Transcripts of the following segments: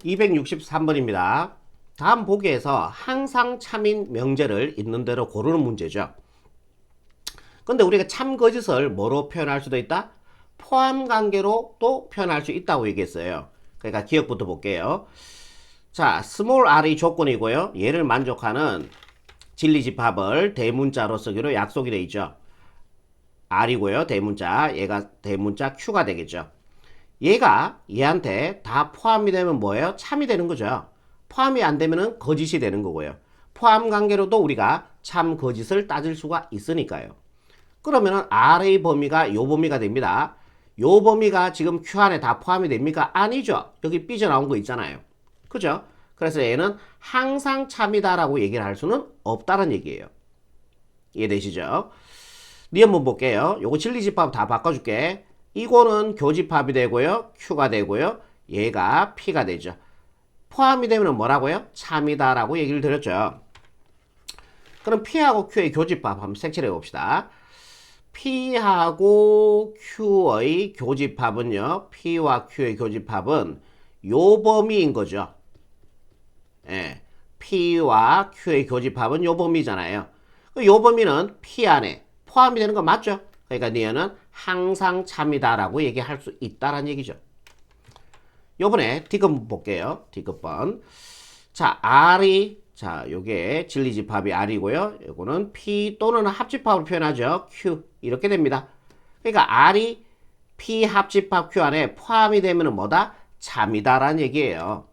263번입니다. 다음 보기에서 항상 참인 명제를 있는 대로 고르는 문제죠. 근데 우리가 참 거짓을 뭐로 표현할 수도 있다? 포함 관계로 또 표현할 수 있다고 얘기했어요. 그러니까 기억부터 볼게요. 자, small r이 조건이고요. 얘를 만족하는 진리 집합을 대문자로 쓰기로 약속이 돼 있죠. r이고요. 대문자. 얘가 대문자 q가 되겠죠. 얘가 얘한테 다 포함이 되면 뭐예요? 참이 되는 거죠. 포함이 안 되면은 거짓이 되는 거고요. 포함 관계로도 우리가 참 거짓을 따질 수가 있으니까요. 그러면은 R의 범위가 요 범위가 됩니다. 요 범위가 지금 Q 안에 다 포함이 됩니까? 아니죠. 여기 삐져나온 거 있잖아요. 그죠? 그래서 얘는 항상 참이다라고 얘기를 할 수는 없다는 얘기예요. 이해되시죠? 니 한번 볼게요. 요거 진리집합 다 바꿔줄게. 이거는 교집합이 되고요. Q가 되고요. 얘가 P가 되죠. 포함이 되면 뭐라고요? 참이다라고 얘기를 드렸죠. 그럼 P하고 Q의 교집합 한번 색칠해 봅시다. P하고 Q의 교집합은요. P와 Q의 교집합은 요 범위인 거죠. 예. P와 Q의 교집합은 요 범위잖아요. 그요 범위는 P 안에 포함이 되는 거 맞죠? 그러니까 니어는 항상 참이다라고 얘기할 수 있다라는 얘기죠. 요번에 D급 볼게요. D급번. 자, R이 자, 요게 진리집합이 R이고요. 요거는 P 또는 합집합으로 표현하죠. Q. 이렇게 됩니다. 그러니까 R이 P 합집합 Q 안에 포함이 되면은 뭐다? 참이다라는 얘기예요.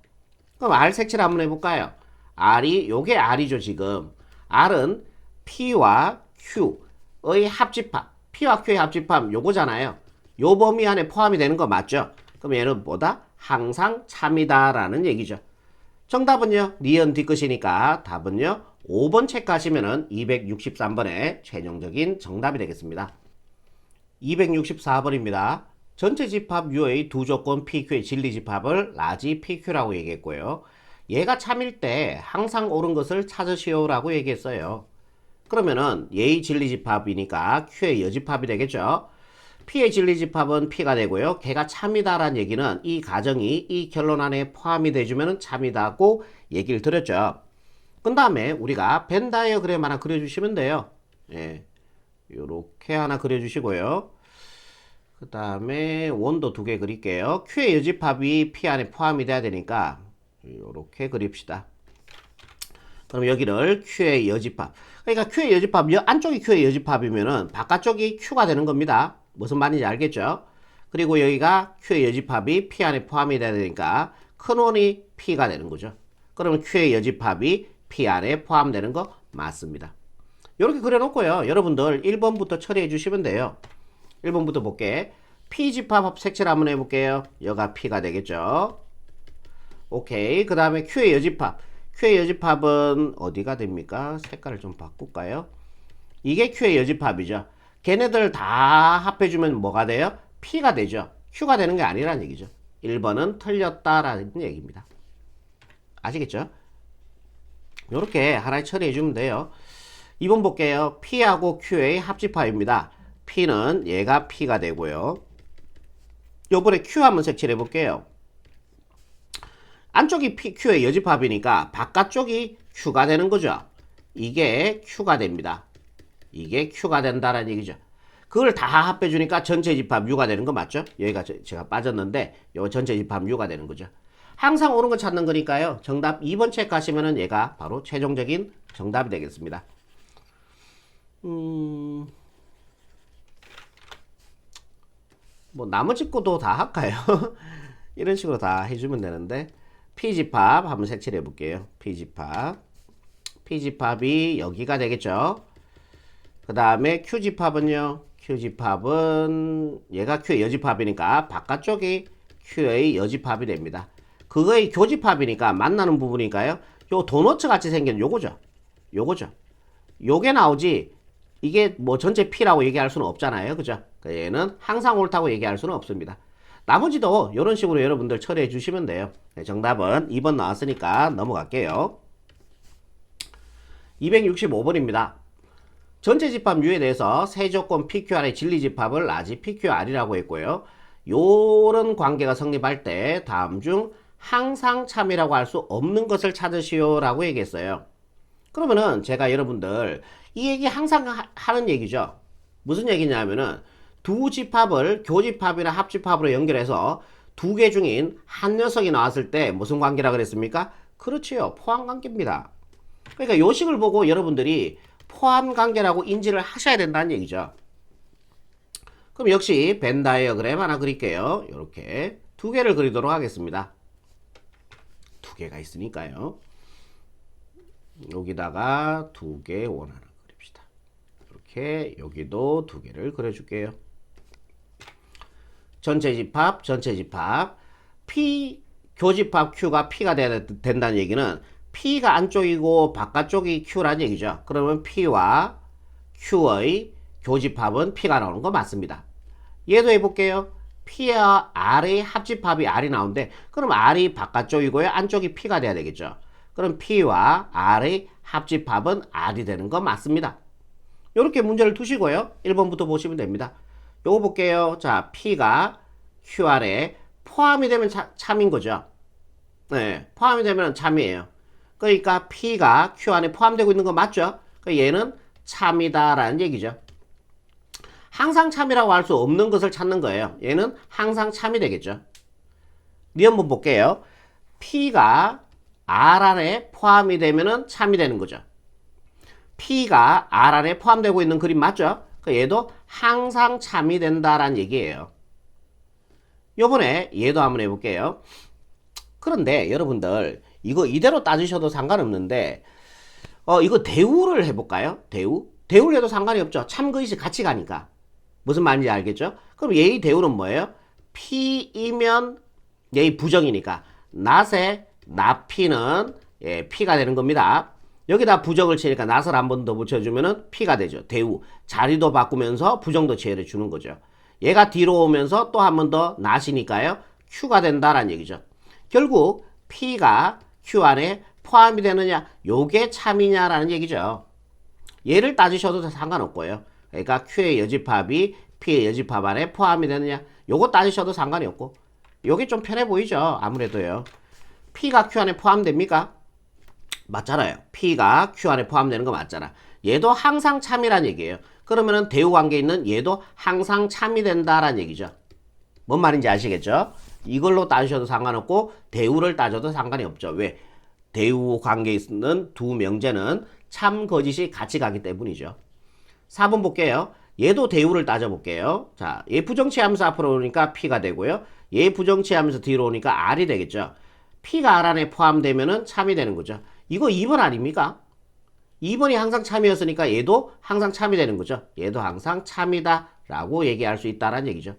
그럼 R 색칠 한번 해볼까요? R이 요게 R이죠 지금. R은 P와 Q의 합집합. P와 Q의 합집합 요거잖아요. 요 범위 안에 포함이 되는 거 맞죠? 그럼 얘는 뭐다? 항상 참이다라는 얘기죠. 정답은요. 니은 뒤끝이니까 답은요. 5번 체크하시면은 263번의 최종적인 정답이 되겠습니다. 264번입니다. 전체 집합 U의 두 조건 PQ의 진리 집합을 라지 PQ라고 얘기했고요. 얘가 참일 때 항상 옳은 것을 찾으시오라고 얘기했어요. 그러면은 얘의 진리 집합이니까 Q의 여집합이 되겠죠. P의 진리 집합은 P가 되고요. 걔가 참이다라는 얘기는 이 가정이 이 결론 안에 포함이 돼주면 참이다고 얘기를 드렸죠. 그 다음에 우리가 벤 다이어그램 하나 그려주시면 돼요. 예. 요렇게 하나 그려주시고요. 그 다음에 원도 두 개 그릴게요. Q의 여집합이 P 안에 포함이 돼야 되니까 요렇게 그립시다. 그럼 여기를 Q의 여집합. 그러니까 Q의 여집합, 여, 안쪽이 Q의 여집합이면은 바깥쪽이 Q가 되는 겁니다. 무슨 말인지 알겠죠? 그리고 여기가 Q의 여집합이 P 안에 포함이 돼야 되니까 큰 원이 P가 되는 거죠. 그러면 Q의 여집합이 P 안에 포함되는 거 맞습니다. 이렇게 그려놓고요. 여러분들 1번부터 처리해 주시면 돼요. 1번부터 볼게. P 집합 색칠 한번 해볼게요. 여가 P가 되겠죠. 오케이. 그 다음에 Q의 여집합. Q의 여집합은 어디가 됩니까? 색깔을 좀 바꿀까요? 이게 Q의 여집합이죠. 걔네들 다 합해주면 뭐가 돼요? P가 되죠. Q가 되는 게 아니라는 얘기죠. 1번은 틀렸다라는 얘기입니다. 아시겠죠? 이렇게 하나에 처리해주면 돼요. 2번 볼게요. P하고 Q의 합집합입니다. P는 얘가 P가 되고요. 요번에 Q 한번 색칠해 볼게요. 안쪽이 P, Q의 여집합이니까 바깥쪽이 Q가 되는 거죠. 이게 Q가 됩니다. 이게 Q가 된다라는 얘기죠. 그걸 다 합해주니까 전체 집합 U가 되는 거 맞죠? 여기가 저- 제가 빠졌는데 요 전체 집합 U가 되는 거죠. 항상 옳은 거 찾는 거니까요. 정답 2번 체크하시면은 얘가 바로 최종적인 정답이 되겠습니다. 음... 뭐 나머지 것도 다 할까요? 이런 식으로 다 해주면 되는데 P집합 한번 색칠해 볼게요. P집합 P집합이 여기가 되겠죠. 그 다음에 Q집합은요. Q집합은 얘가 Q의 여집합이니까 바깥쪽이 Q의 여집합이 됩니다. 그거의 교집합이니까 만나는 부분이니까요. 요 도너츠 같이 생긴 요거죠. 요거죠. 요게 나오지 이게 뭐 전체 P라고 얘기할 수는 없잖아요. 그죠? 그 얘는 항상 옳다고 얘기할 수는 없습니다. 나머지도 이런 식으로 여러분들 처리해 주시면 돼요. 네, 정답은 2번 나왔으니까 넘어갈게요. 265번입니다. 전체 집합 U에 대해서 세 조건 PQR의 진리 집합을 라지 PQR이라고 했고요. 요런 관계가 성립할 때 다음 중 항상 참이라고 할 수 없는 것을 찾으시오 라고 얘기했어요. 그러면은 제가 여러분들 이 얘기 항상 하, 하는 얘기죠. 무슨 얘기냐면은 두 집합을 교집합이나 합집합으로 연결해서 두 개 중인 한 녀석이 나왔을 때 무슨 관계라 그랬습니까? 그렇지요. 포함 관계입니다. 그러니까 요식을 보고 여러분들이 포함 관계라고 인지를 하셔야 된다는 얘기죠. 그럼 역시 벤 다이어그램 하나 그릴게요. 이렇게 두 개를 그리도록 하겠습니다. 두 개가 있으니까요. 여기다가 두 개 원하는 그립시다. 이렇게 여기도 두 개를 그려줄게요. 전체 집합, 전체 집합. P 교집합 Q가 P가 돼야 된다는 얘기는 P가 안쪽이고 바깥쪽이 Q라는 얘기죠. 그러면 P와 Q의 교집합은 P가 나오는 거 맞습니다. 얘도 해볼게요. P와 R의 합집합이 R이 나오는데 그럼 R이 바깥쪽이고요. 안쪽이 P가 돼야 되겠죠. 그럼 P와 R의 합집합은 R이 되는 거 맞습니다. 이렇게 문제를 두시고요. 1번부터 보시면 됩니다. 요거 볼게요. 자, P가 QR에 포함이 되면 차, 참인 거죠. 네, 포함이 되면 참이에요. 그러니까 P가 Q 안에 포함되고 있는 거 맞죠? 그러니까 얘는 참이다라는 얘기죠. 항상 참이라고 할 수 없는 것을 찾는 거예요. 얘는 항상 참이 되겠죠. 리 한번 볼게요. P가 R 안에 포함이 되면 참이 되는 거죠. P가 R 안에 포함되고 있는 그림 맞죠? 그러니까 얘도 항상 참이 된다라는 얘기예요. 요번에 얘도 한번 해볼게요. 그런데 여러분들 이거 이대로 따지셔도 상관없는데 어 이거 대우를 해볼까요? 대우? 대우를 해도 상관이 없죠. 참그릇이 같이 가니까. 무슨 말인지 알겠죠? 그럼 얘의 대우는 뭐예요? P이면 얘의 부정이니까 낫에 나피는 예, P가 되는 겁니다. 여기다 부정을 치니까 낫을 한번 더 붙여주면은 P가 되죠. 대우. 자리도 바꾸면서 부정도 지혜를 주는 거죠. 얘가 뒤로 오면서 또 한 번더 낫이니까요. Q가 된다라는 얘기죠. 결국 P가 Q 안에 포함이 되느냐 요게 참이냐라는 얘기죠. 얘를 따지셔도 상관없고요. 그러니까 Q의 여집합이 P의 여집합 안에 포함이 되느냐 요거 따지셔도 상관이 없고 요게 좀 편해 보이죠 아무래도요. P가 Q 안에 포함됩니까? 맞잖아요. P가 Q 안에 포함되는 거 맞잖아. 얘도 항상 참이란 얘기예요. 그러면은 대우 관계 있는 얘도 항상 참이 된다라는 얘기죠. 뭔 말인지 아시겠죠? 이걸로 따지셔도 상관없고 대우를 따져도 상관이 없죠. 왜? 대우 관계에 있는 두 명제는 참 거짓이 같이 가기 때문이죠. 4번 볼게요. 얘도 대우를 따져볼게요. 자, 얘 부정치하면서 앞으로 오니까 P가 되고요. 얘 부정치하면서 뒤로 오니까 R이 되겠죠. P가 R 안에 포함되면은 참이 되는 거죠. 이거 2번 아닙니까? 2번이 항상 참이었으니까 얘도 항상 참이 되는 거죠. 얘도 항상 참이다 라고 얘기할 수 있다라는 얘기죠.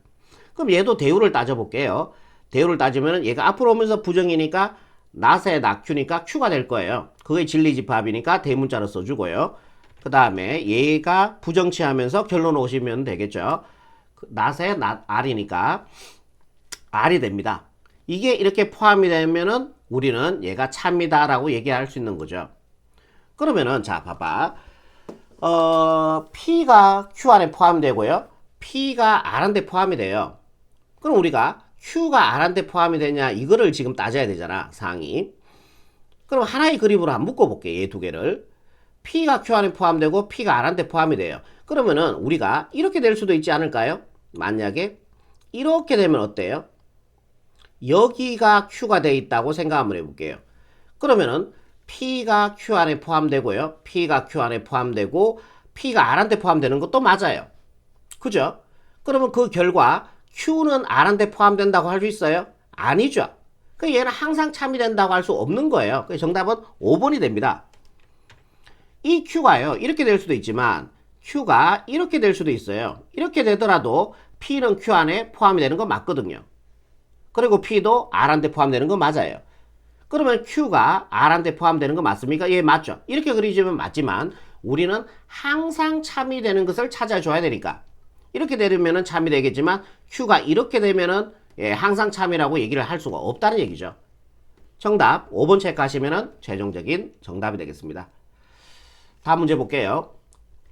그럼 얘도 대우를 따져볼게요. 대우를 따지면 얘가 앞으로 오면서 부정이니까 낫에 낙큐니까 Q가 될 거예요. 그게 진리집합이니까 대문자로 써주고요. 그 다음에 얘가 부정치하면서 결론 오시면 되겠죠. 낫에 낫 R이니까 R이 됩니다. 이게 이렇게 포함이 되면은 우리는 얘가 참이다라고 얘기할 수 있는 거죠. 그러면은 자 봐봐. 어, P가 Q 안에 포함되고요. P가 R한테 포함이 돼요. 그럼 우리가 Q가 R한테 포함이 되냐 이거를 지금 따져야 되잖아 상이. 그럼 하나의 그림으로 한번 묶어볼게 얘 두 개를. P가 Q 안에 포함되고 P가 R한테 포함이 돼요. 그러면은 우리가 이렇게 될 수도 있지 않을까요? 만약에 이렇게 되면 어때요? 여기가 Q가 돼 있다고 생각 한번 해볼게요. 그러면은 P가 Q 안에 포함되고요. P가 Q 안에 포함되고 P가 R한테 포함되는 것도 맞아요. 그죠? 그러면 그 결과 Q는 R한테 포함된다고 할 수 있어요? 아니죠. 그 얘는 항상 참이 된다고 할 수 없는 거예요. 그 정답은 5번이 됩니다. 이 Q가요. 이렇게 될 수도 있지만 Q가 이렇게 될 수도 있어요. 이렇게 되더라도 P는 Q 안에 포함이 되는 거 맞거든요. 그리고 P도 R한테 포함되는 거 맞아요. 그러면 Q가 R한테 포함되는 거 맞습니까? 예, 맞죠. 이렇게 그리시면 맞지만 우리는 항상 참이 되는 것을 찾아줘야 되니까 이렇게 되면은 참이 되겠지만 Q가 이렇게 되면은 예, 항상 참이라고 얘기를 할 수가 없다는 얘기죠. 정답 5번 체크하시면은 최종적인 정답이 되겠습니다. 다음 문제 볼게요.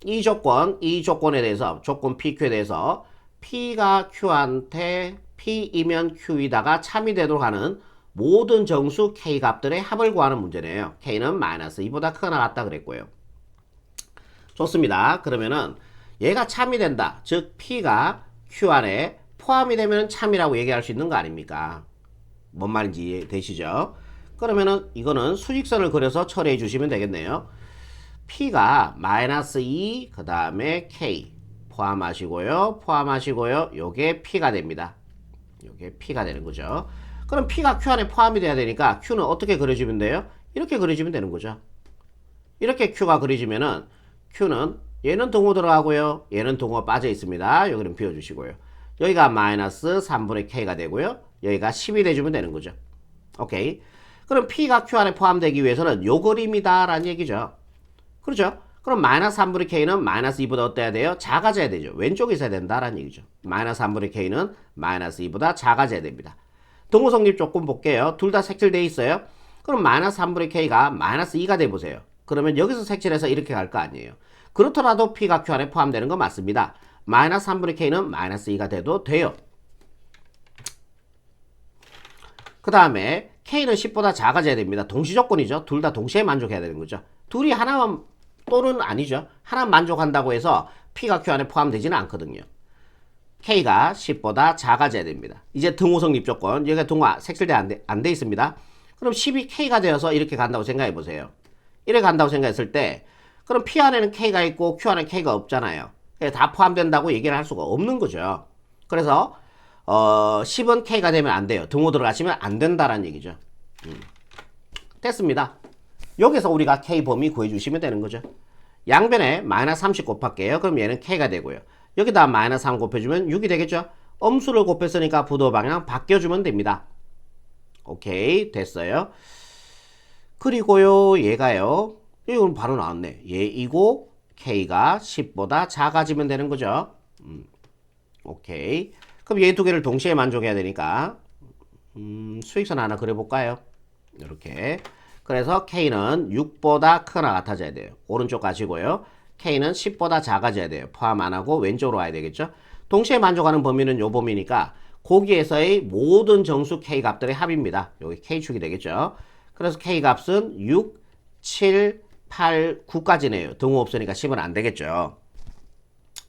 이 조건, 이 조건에 대해서 조건 PQ에 대해서 P가 Q한테 P이면 Q이다가 참이 되도록 하는 모든 정수 k 값들의 합을 구하는 문제네요. k는 마이너스 2보다 크거나 같다 그랬고요. 좋습니다. 그러면은 얘가 참이 된다. 즉 p가 q 안에 포함이 되면 참이라고 얘기할 수 있는 거 아닙니까? 뭔 말인지 이해되시죠? 그러면은 이거는 수직선을 그려서 처리해 주시면 되겠네요. p가 마이너스 2, 그 다음에 k 포함하시고요. 포함하시고요. 요게 p가 됩니다. 요게 p가 되는 거죠. 그럼 p가 q 안에 포함이 돼야 되니까 q는 어떻게 그려지면 돼요? 이렇게 그려지면 되는 거죠. 이렇게 q가 그려지면은 q는 얘는 동호 들어가고요. 얘는 동호 빠져 있습니다. 여기는 비워주시고요. 여기가 마이너스 3분의 k가 되고요. 여기가 10이 돼주면 되는 거죠. 오케이. 그럼 p가 q 안에 포함되기 위해서는 요 그림이다 라는 얘기죠. 그렇죠? 그럼 마이너스 3분의 k는 마이너스 2보다 어때야 돼요? 작아져야 되죠. 왼쪽에 있어야 된다라는 얘기죠. 마이너스 3분의 k는 마이너스 2보다 작아져야 됩니다. 동호 성립 조건 볼게요. 둘 다 색칠돼 있어요. 그럼 마이너스 3분의 k가 마이너스 2가 돼 보세요. 그러면 여기서 색칠해서 이렇게 갈 거 아니에요. 그렇더라도 p가 q 안에 포함되는 건 맞습니다. 마이너스 3분의 k는 마이너스 2가 돼도 돼요. 그 다음에 k는 10보다 작아져야 됩니다. 동시 조건이죠. 둘 다 동시에 만족해야 되는 거죠. 둘이 하나만 또는 아니죠. 하나 만족한다고 해서 p가 q 안에 포함되지는 않거든요. k가 10보다 작아져야 됩니다. 이제 등호 성립 조건 여기가 등호 색칠돼 안 돼, 안 돼 있습니다. 그럼 10이 k가 되어서 이렇게 간다고 생각해 보세요. 이렇게 간다고 생각했을 때 그럼 p 안에는 k가 있고 q 안에 k가 없잖아요. 다 포함된다고 얘기를 할 수가 없는 거죠. 그래서 어, 10은 k가 되면 안 돼요. 등호 들어가시면 안 된다라는 얘기죠. 음. 됐습니다. 여기서 우리가 k 범위 구해주시면 되는 거죠. 양변에 마이너스 30 곱할게요. 그럼 얘는 k가 되고요. 여기다 마이너스 3 곱해주면 6이 되겠죠. 엄수를 곱했으니까 부도 방향 바뀌어주면 됩니다. 오케이 됐어요. 그리고요 얘가요. 이건 바로 나왔네. 얘이고 k가 10보다 작아지면 되는 거죠. 음, 오케이. 그럼 얘 두 개를 동시에 만족해야 되니까 음, 수익선 하나 그려볼까요? 이렇게. 그래서 k는 6보다 크거나 같아져야 돼요. 오른쪽 가시고요. k는 10보다 작아져야 돼요. 포함 안 하고 왼쪽으로 와야 되겠죠. 동시에 만족하는 범위는 요 범위니까 거기에서의 모든 정수 k 값들의 합입니다. 여기 k축이 되겠죠. 그래서 k 값은 6, 7, 8, 9까지네요. 등호 없으니까 10은 안 되겠죠.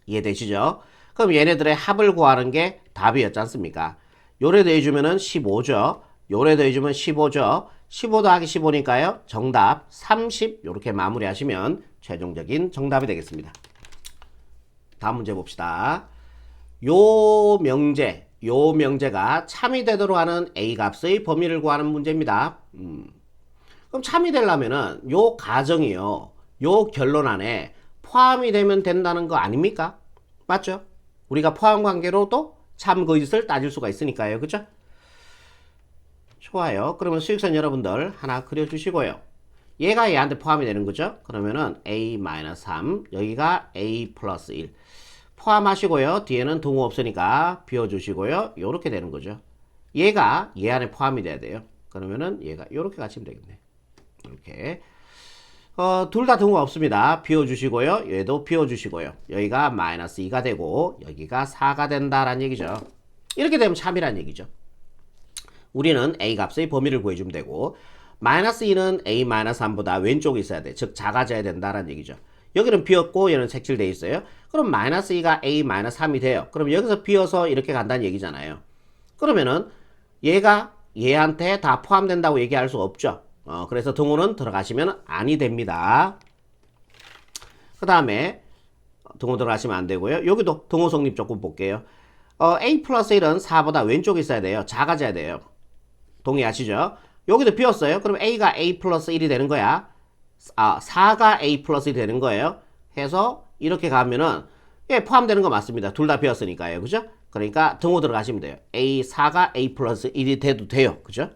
이해되시죠? 그럼 얘네들의 합을 구하는 게 답이었지 않습니까? 요래 더해주면은 15죠. 요래 더해주면 15죠. 15 더하기 15니까요. 정답 30 이렇게 마무리하시면 최종적인 정답이 되겠습니다. 다음 문제 봅시다. 요 명제, 요 명제가 참이 되도록 하는 a 값의 범위를 구하는 문제입니다. 음. 그럼 참이 되려면은 요 가정이요. 요 결론 안에 포함이 되면 된다는 거 아닙니까? 맞죠? 우리가 포함 관계로도 참 거짓을 따질 수가 있으니까요. 그죠? 좋아요. 그러면 수익선 여러분들 하나 그려주시고요. 얘가 얘한테 포함이 되는 거죠. 그러면은 a-3 여기가 a 플러스 1 포함하시고요. 뒤에는 동호 없으니까 비워주시고요. 요렇게 되는 거죠. 얘가 얘 안에 포함이 돼야 돼요. 그러면은 얘가 요렇게 가시면 되겠네. 이렇게 어, 둘 다 등호 없습니다. 비워주시고요. 얘도 비워주시고요. 여기가 마이너스 2가 되고 여기가 4가 된다라는 얘기죠. 이렇게 되면 참이라는 얘기죠. 우리는 a 값의 범위를 구해주면 되고 마이너스 2는 a 마이너스 3보다 왼쪽에 있어야 돼. 즉 작아져야 된다라는 얘기죠. 여기는 비었고 얘는 색칠돼 있어요. 그럼 마이너스 2가 a 마이너스 3이 돼요. 그럼 여기서 비어서 이렇게 간다는 얘기잖아요. 그러면은 얘가 얘한테 다 포함된다고 얘기할 수 없죠. 어, 그래서 등호는 들어가시면 아니 됩니다. 그 다음에 등호 들어가시면 안 되고요. 여기도 등호 성립 조건 볼게요. 어, a 플러스 1은 4보다 왼쪽에 있어야 돼요. 작아져야 돼요. 동의하시죠? 여기도 비었어요. 그럼 a가 a 플러스 1이 되는 거야. 아, 4가 a 플러스 1이 되는 거예요. 해서 이렇게 가면은 예, 포함되는 거 맞습니다. 둘 다 비었으니까요. 그죠? 그러니까 등호 들어가시면 돼요. a 4가 a 플러스 1이 돼도 돼요. 그죠?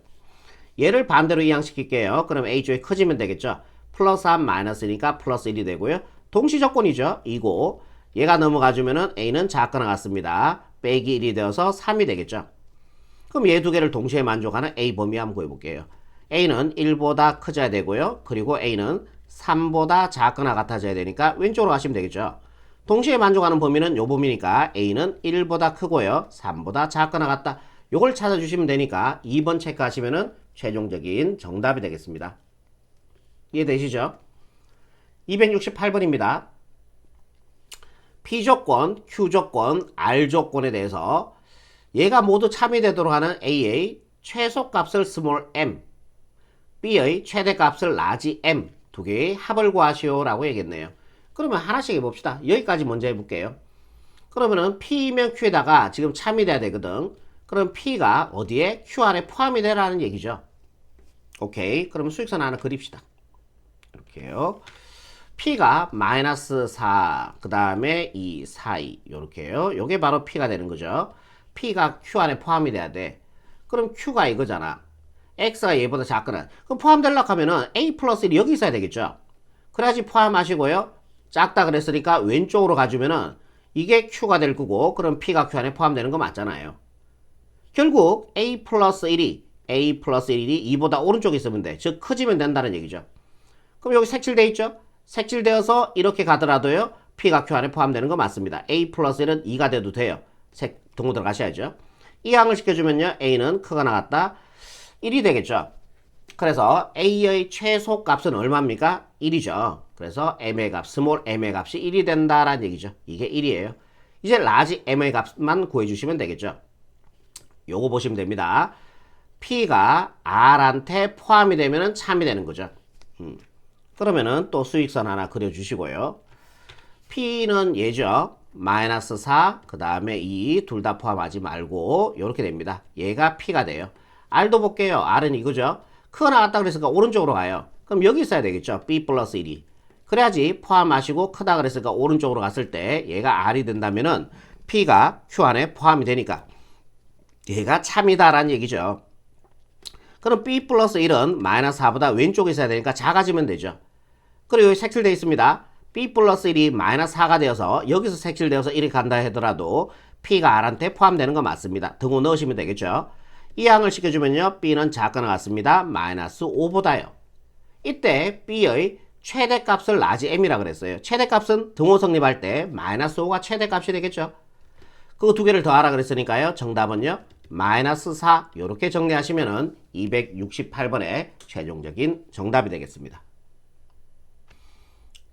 얘를 반대로 이항시킬게요. 그럼 a 쪽이 커지면 되겠죠. 플러스 3 마이너스니까 플러스 1이 되고요. 동시 조건이죠. 이고 얘가 넘어가주면은 a는 작거나 같습니다. 빼기 1이 되어서 3이 되겠죠. 그럼 얘 두 개를 동시에 만족하는 a 범위 한번 구해볼게요. a는 1보다 커져야 되고요. 그리고 a는 3보다 작거나 같아져야 되니까 왼쪽으로 가시면 되겠죠. 동시에 만족하는 범위는 요 범위니까 a는 1보다 크고요. 3보다 작거나 같다. 요걸 찾아주시면 되니까 2번 체크하시면은 최종적인 정답이 되겠습니다. 이해되시죠? 268번입니다. P 조건, Q 조건, R 조건에 대해서 얘가 모두 참여되도록 하는 A의 최소값을 스몰 m, B의 최대값을 라지 m 두 개의 합을 구하시오 라고 얘기했네요. 그러면 하나씩 해봅시다. 여기까지 먼저 해볼게요. 그러면은 P면 Q에다가 지금 참여돼야 되거든. 그럼 P가 어디에? Q 안에 포함이 되라는 얘기죠. 오케이. 그러면 수익선 하나 그립시다. 이렇게요. P가 마이너스 4, 그 다음에 2, 4, 2 요렇게요. 요게 바로 P가 되는 거죠. P가 Q 안에 포함이 돼야 돼. 그럼 Q가 이거잖아. X가 얘보다 작거나. 그럼 포함되려고 하면은 A 플러스 1이 여기 있어야 되겠죠. 그래야지 포함하시고요. 작다 그랬으니까 왼쪽으로 가주면은 이게 Q가 될 거고 그럼 P가 Q 안에 포함되는 거 맞잖아요. 결국 A 플러스 1이 A 플러스 1이 2보다 오른쪽에 있으면 돼. 즉 커지면 된다는 얘기죠. 그럼 여기 색칠돼 있죠? 색칠되어서 이렇게 가더라도요. P가 Q 안에 포함되는 거 맞습니다. A 플러스 1은 2가 돼도 돼요. 색 동호 들어가셔야죠. 이 항을 시켜주면요. A는 크가 나갔다. 1이 되겠죠. 그래서 A의 최소 값은 얼마입니까? 1이죠. 그래서 M의 값, 스몰 M의 값이 1이 된다라는 얘기죠. 이게 1이에요. 이제 라지 M의 값만 구해주시면 되겠죠. 요거 보시면 됩니다. P가 R한테 포함이 되면 참이 되는 거죠. 음. 그러면은 또 수익선 하나 그려주시고요. P는 얘죠. 마이너스 4, 그 다음에 2, 둘 다 포함하지 말고 이렇게 됩니다. 얘가 P가 돼요. R도 볼게요. R은 이거죠. 크가 나갔다 그랬으니까 오른쪽으로 가요. 그럼 여기 있어야 되겠죠. B 플러스 1이. 그래야지 포함하시고 크다 그랬으니까 오른쪽으로 갔을 때 얘가 R이 된다면은 P가 Q 안에 포함이 되니까 얘가 참이다라는 얘기죠. 그럼 B 플러스 1은 마이너스 4보다 왼쪽에 있어야 되니까 작아지면 되죠. 그리고 여기 색칠되어 있습니다. B 플러스 1이 마이너스 4가 되어서 여기서 색칠되어서 1이 간다 하더라도 P가 R한테 포함되는 거 맞습니다. 등호 넣으시면 되겠죠. 이 항을 시켜주면요. B는 작거나 같습니다. 마이너스 5보다요. 이때 B의 최대값을 라지 M이라 그랬어요. 최대값은 등호 성립할 때 마이너스 5가 최대값이 되겠죠. 그거 두 개를 더하라 그랬으니까요. 정답은요. 마이너스 4 이렇게 정리하시면 은 268번의 최종적인 정답이 되겠습니다.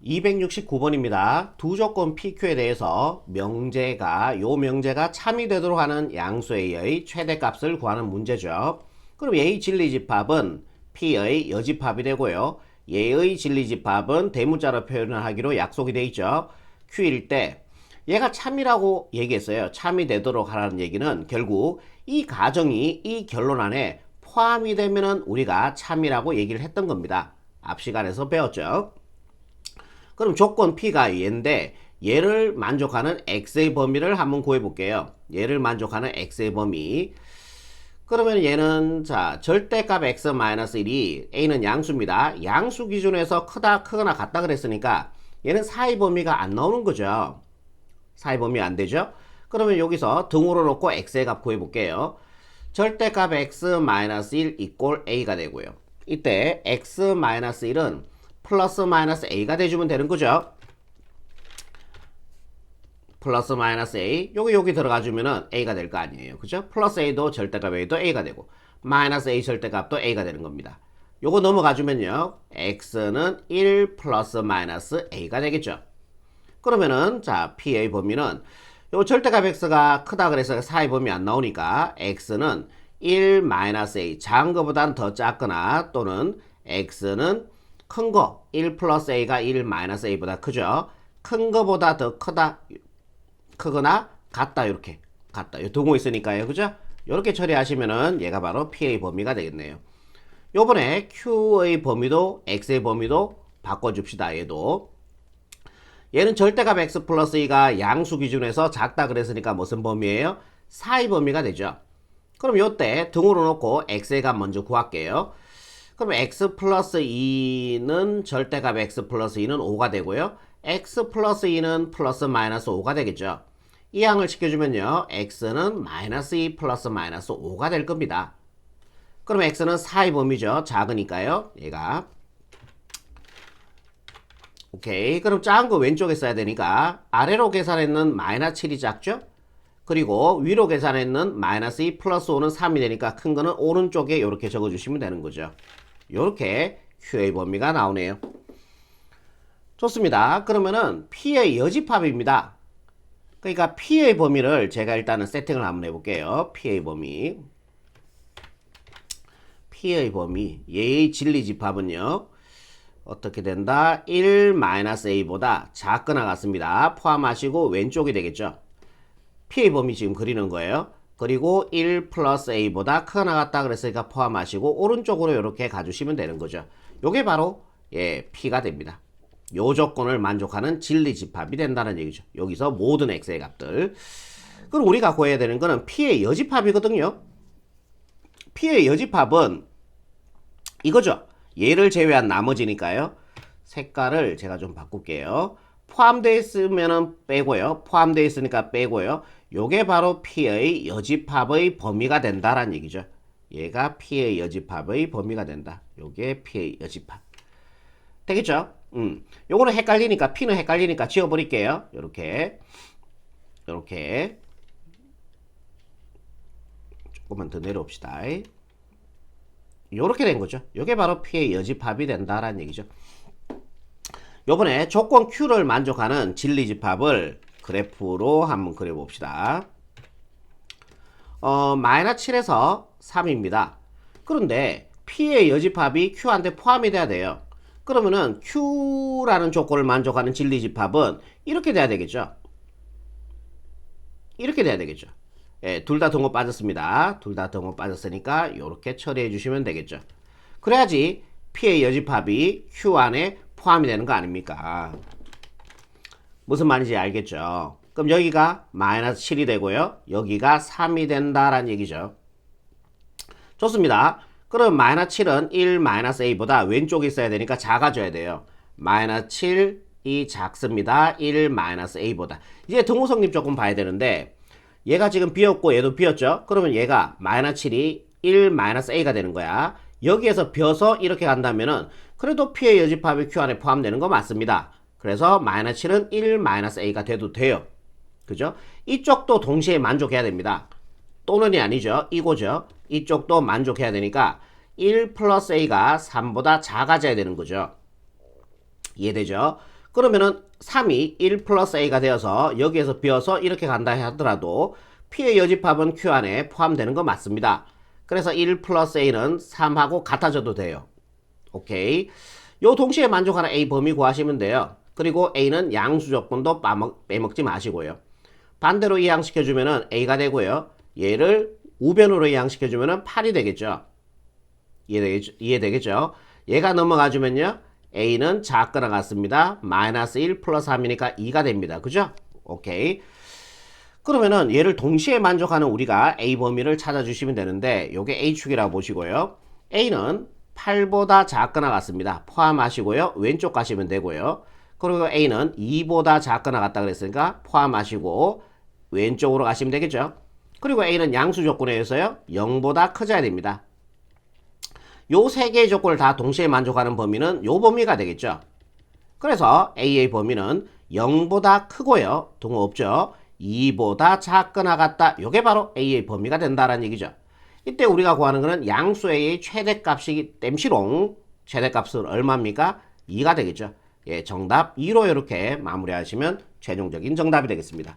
269번입니다. 두 조건 PQ에 대해서 명제가 요 명제가 참이 되도록 하는 양수 A의 최대값을 구하는 문제죠. 그럼 A의 진리집합은 P의 여집합이 되고요. 얘의 진리집합은 대문자로 표현을 하기로 약속이 되어 있죠. Q일 때 얘가 참이라고 얘기했어요. 참이 되도록 하라는 얘기는 결국 이 가정이 이 결론 안에 포함이 되면은 우리가 참이라고 얘기를 했던 겁니다. 앞 시간에서 배웠죠. 그럼 조건 P가 얘인데 얘를 만족하는 X의 범위를 한번 구해 볼게요. 얘를 만족하는 X의 범위. 그러면 얘는 자 절대값 x-1이 a는 양수입니다. 양수 기준에서 크다 크거나 같다 그랬으니까 얘는 사이 범위가 안 나오는 거죠. 사이 범위 안 되죠? 그러면 여기서 등호로 놓고 x의 값 구해 볼게요. 절대값 x-1 이꼴 a가 되고요. 이때 x-1은 플러스 마이너스 a가 돼주면 되는 거죠. 플러스 마이너스 a 여기 여기 들어가 주면은 a가 될 거 아니에요. 그죠? 플러스 a도 절대값 a도 a가 되고 마이너스 a 절대값도 a가 되는 겁니다. 요거 넘어가 주면요. x는 1 플러스 마이너스 a가 되겠죠. 그러면은 자 p의 범위는 요 절대값 x가 크다 그래서 사이 범위 안 나오니까 x는 1 마이너스 a 작은 것보단 더 작거나 또는 x는 큰 거 1 플러스 a가 1 마이너스 a보다 크죠. 큰 거보다 더 크다 크거나 같다 이렇게. 같다. 이 동호 있으니까요. 그죠? 이렇게 처리하시면은 얘가 바로 P의 범위가 되겠네요. 요번에 Q의 범위도 X의 범위도 바꿔줍시다 얘도. 얘는 절대값 X 플러스 2가 양수 기준에서 작다 그랬으니까 무슨 범위예요? 사이 범위가 되죠. 그럼 요때 등으로 놓고 X의 값 먼저 구할게요 그럼 X 플러스 2는 절대값 X 플러스 2는 5가 되고요 X 플러스 2는 플러스 마이너스 5가 되겠죠 이 항을 시켜주면요. x는 마이너스 2 플러스 마이너스 5가 될 겁니다. 그럼 x는 4의 범위죠. 작으니까요. 얘가. 오케이. 그럼 작은 거 왼쪽에 써야 되니까 아래로 계산했는 마이너스 7이 작죠? 그리고 위로 계산했는 마이너스 2 플러스 5는 3이 되니까 큰 거는 오른쪽에 이렇게 적어주시면 되는 거죠. 이렇게 Q의 범위가 나오네요. 좋습니다. 그러면은 P의 여집합입니다. 그러니까 P의 범위를 제가 일단은 세팅을 한번 해볼게요. P의 범위. P의 범위. 얘의 진리집합은요. 어떻게 된다? 1-a보다 작거나 같습니다. 포함하시고 왼쪽이 되겠죠. P의 범위 지금 그리는 거예요. 그리고 1 플러스 a보다 크거나 같다 그랬으니까 포함하시고 오른쪽으로 이렇게 가주시면 되는 거죠. 요게 바로 예 P가 됩니다. 요 조건을 만족하는 진리 집합이 된다는 얘기죠. 여기서 모든 x의 값들. 그럼 우리가 구해야 되는 거는 P의 여집합이거든요. P의 여집합은 이거죠. 얘를 제외한 나머지니까요. 색깔을 제가 좀 바꿀게요. 포함되어 있으면은 빼고요. 포함되어 있으니까 빼고요. 요게 바로 P의 여집합의 범위가 된다라는 얘기죠. 얘가 P의 여집합의 범위가 된다. 요게 P의 여집합. 되겠죠? 음. 요거는 헷갈리니까 P는 헷갈리니까 지워 버릴게요. 요렇게. 요렇게. 조금만 더 내려옵시다. 요렇게 된 거죠. 요게 바로 P의 여집합이 된다라는 얘기죠. 요번에 조건 Q를 만족하는 진리집합을 그래프로 한번 그려봅시다. 어, 마이너스 7에서 3입니다. 그런데 P의 여집합이 Q한테 포함이 돼야 돼요. 그러면은 Q라는 조건을 만족하는 진리집합은 이렇게 돼야 되겠죠. 이렇게 돼야 되겠죠. 예, 둘 다 동호 빠졌습니다. 둘 다 동호 빠졌으니까 이렇게 처리해 주시면 되겠죠. 그래야지 P의 여집합이 Q 안에 포함이 되는 거 아닙니까? 무슨 말인지 알겠죠? 그럼 여기가 마이너스 7이 되고요. 여기가 3이 된다라는 얘기죠. 좋습니다. 그럼 마이너스 7은 1 마이너스 a보다 왼쪽에 있어야 되니까 작아져야 돼요. 마이너스 7 이 작습니다. 1 마이너스 a보다. 이제 등호성립 조금 봐야 되는데 얘가 지금 비었고 얘도 비었죠? 그러면 얘가 마이너스 7이 1 마이너스 a가 되는 거야. 여기에서 비어서 이렇게 간다면은 그래도 P의 여집합이 Q 안에 포함되는 거 맞습니다. 그래서 마이너스 7은 1 마이너스 a가 돼도 돼요. 그죠? 이쪽도 동시에 만족해야 됩니다. 또는이 아니죠. 이거죠. 이쪽도 만족해야 되니까 1 플러스 a가 3보다 작아져야 되는 거죠. 이해되죠? 그러면은 3이 1 플러스 a가 되어서 여기에서 비어서 이렇게 간다 하더라도 P의 여집합은 Q 안에 포함되는 거 맞습니다. 그래서 1 플러스 a는 3하고 같아져도 돼요. 오케이. 요 동시에 만족하는 a 범위 구하시면 돼요. 그리고 a는 양수 조건도 빠먹, 빼먹 지 마시고요. 반대로 이항시켜주면은 a가 되고요. 얘를 우변으로 이항시켜주면은 8이 되겠죠. 이해되겠죠? 이해되겠죠? 얘가 넘어가주면요. a는 작거나 같습니다. 마이너스 1 플러스 3이니까 2가 됩니다. 그죠? 오케이. 그러면은 얘를 동시에 만족하는 우리가 a 범위를 찾아주시면 되는데 요게 a축이라고 보시고요. a는 8보다 작거나 같습니다. 포함하시고요. 왼쪽 가시면 되고요. 그리고 a는 2보다 작거나 같다 그랬으니까 포함하시고 왼쪽으로 가시면 되겠죠. 그리고 a는 양수 조건에 의해서요. 0보다 커져야 됩니다. 요 세 개의 조건을 다 동시에 만족하는 범위는 요 범위가 되겠죠. 그래서 a의 범위는 0보다 크고요. 동호 없죠. 2보다 작거나 같다. 요게 바로 a의 범위가 된다라는 얘기죠. 이때 우리가 구하는 것은 양수 a의 최대값이기 땜시롱 최대값은 얼마입니까? 2가 되겠죠. 예, 정답 2로 이렇게 마무리하시면 최종적인 정답이 되겠습니다.